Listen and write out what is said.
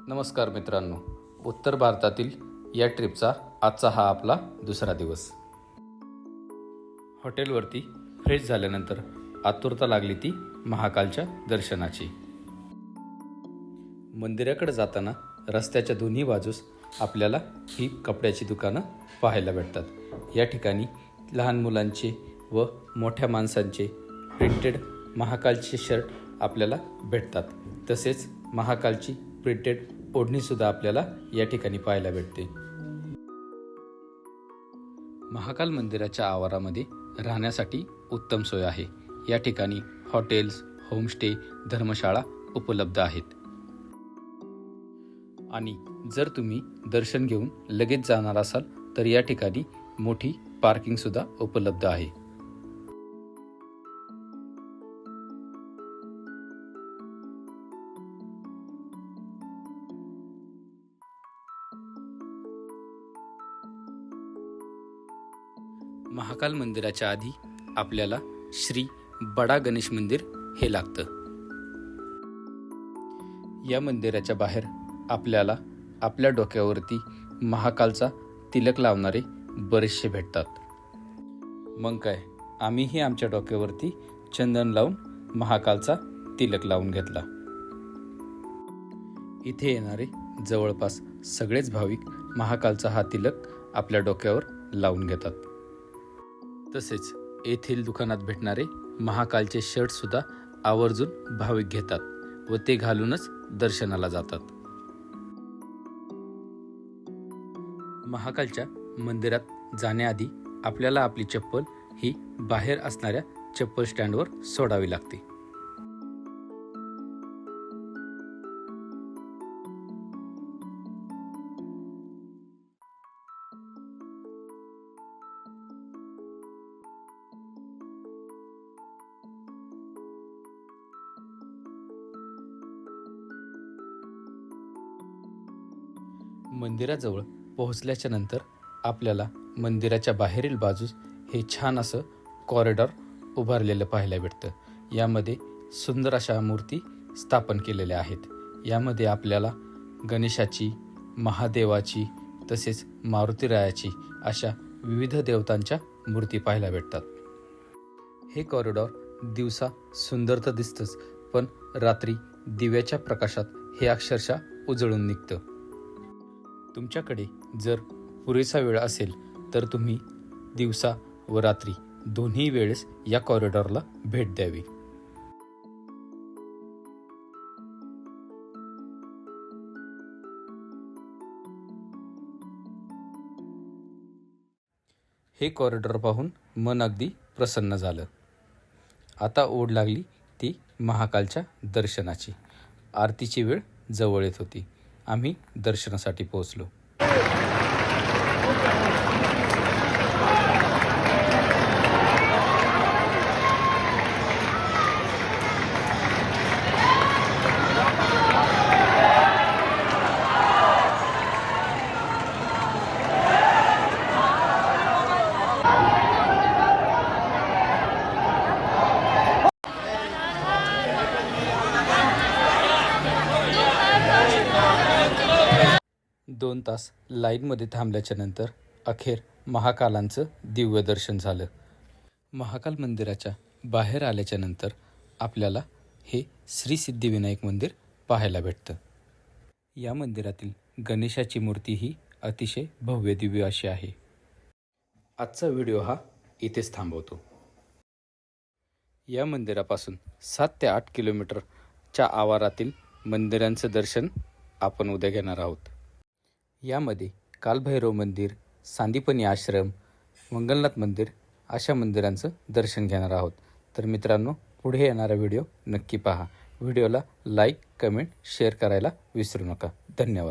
नमस्कार मित्रांनो. उत्तर भारतातील या ट्रिपचा आजचा हा आपला दुसरा दिवस. हॉटेलवरती फ्रेश झाल्यानंतर आतुरता लागली ती महाकालच्या दर्शनाची. मंदिराकडे जाताना रस्त्याच्या दोन्ही बाजूस आपल्याला ही कपड्याची दुकानं पाहायला भेटतात. या ठिकाणी लहान मुलांचे व मोठ्या माणसांचे प्रिंटेड महाकालचे शर्ट आपल्याला भेटतात. तसेच महाकालची प्रिंटेड ओढणीसुद्धा आपल्याला या ठिकाणी पाहायला भेटते. महाकाल मंदिराच्या आवारामध्ये राहण्यासाठी उत्तम सोय आहे. या ठिकाणी हॉटेल्स होमस्टे धर्मशाळा उपलब्ध आहेत. आणि जर तुम्ही दर्शन घेऊन लगेच जाणार असाल तर या ठिकाणी मोठी पार्किंगसुद्धा उपलब्ध आहे. महाकाल मंदिराच्या आधी आपल्याला श्री बडा गणेश मंदिर हे लागतं. या मंदिराच्या बाहेर आपल्याला आपल्या डोक्यावरती महाकालचा तिलक लावणारे बरेचसे भेटतात. मग काय आम्हीही आमच्या डोक्यावरती चंदन लावून महाकालचा तिलक लावून घेतला. इथे येणारे जवळपास सगळेच भाविक महाकालचा हा तिलक आपल्या डोक्यावर लावून घेतात. तसेच येथील दुकानात भेटणारे महाकालचे शर्ट सुद्धा आवर्जून भाविक घेतात व ते घालूनच दर्शनाला जातात. महाकालच्या मंदिरात जाण्याआधी आपल्याला आपली चप्पल ही बाहेर असणाऱ्या चप्पल स्टँडवर सोडावी लागते. मंदिराजवळ पोहोचल्याच्या नंतर आपल्याला मंदिराच्या बाहेरील बाजूस हे छान असं कॉरिडॉर उभारलेलं पाहायला भेटतं. यामध्ये सुंदर अशा मूर्ती स्थापन केलेल्या आहेत. यामध्ये आपल्याला गणेशाची महादेवाची तसेच मारुतीरायाची अशा विविध देवतांच्या मूर्ती पाहायला भेटतात. हे कॉरिडॉर दिवसा सुंदर तर दिसतंच पण रात्री दिव्याच्या प्रकाशात हे अक्षरशः उजळून निघतं. तुमच्याकडे जर पुरेसा वेळ असेल तर तुम्ही दिवसा व रात्री दोन्ही वेळेस या कॉरिडॉरला भेट द्यावी. हे कॉरिडॉर पाहून मन अगदी प्रसन्न झालं. आता ओढ लागली ती महाकालच्या दर्शनाची. आरतीची वेळ जवळ येत होती. आम्ही दर्शनासाठी पोहोचलो दोन तास लाईनमध्ये थांबल्याच्या नंतर अखेर महाकालांचं दिव्य दर्शन झालं. महाकाल मंदिराच्या बाहेर आल्याच्यानंतर आपल्याला हे श्री सिद्धिविनायक मंदिर पाहायला भेटतं. या मंदिरातील गणेशाची मूर्ती ही अतिशय भव्य दिव्य अशी आहे. आजचा व्हिडिओ हा इथेच थांबवतो. या मंदिरापासून सात ते आठ किलोमीटरच्या आवारातील मंदिरांचं दर्शन आपण उद्या घेणार आहोत. यामध्ये कालभैरव मंदिर सांदीपनी आश्रम मंगलनाथ मंदिर अशा मंदिरांचं दर्शन घेणार आहोत. तर मित्रांनो पुढे येणारा व्हिडिओ नक्की पहा. व्हिडिओला लाईक कमेंट शेअर करायला विसरू नका. धन्यवाद.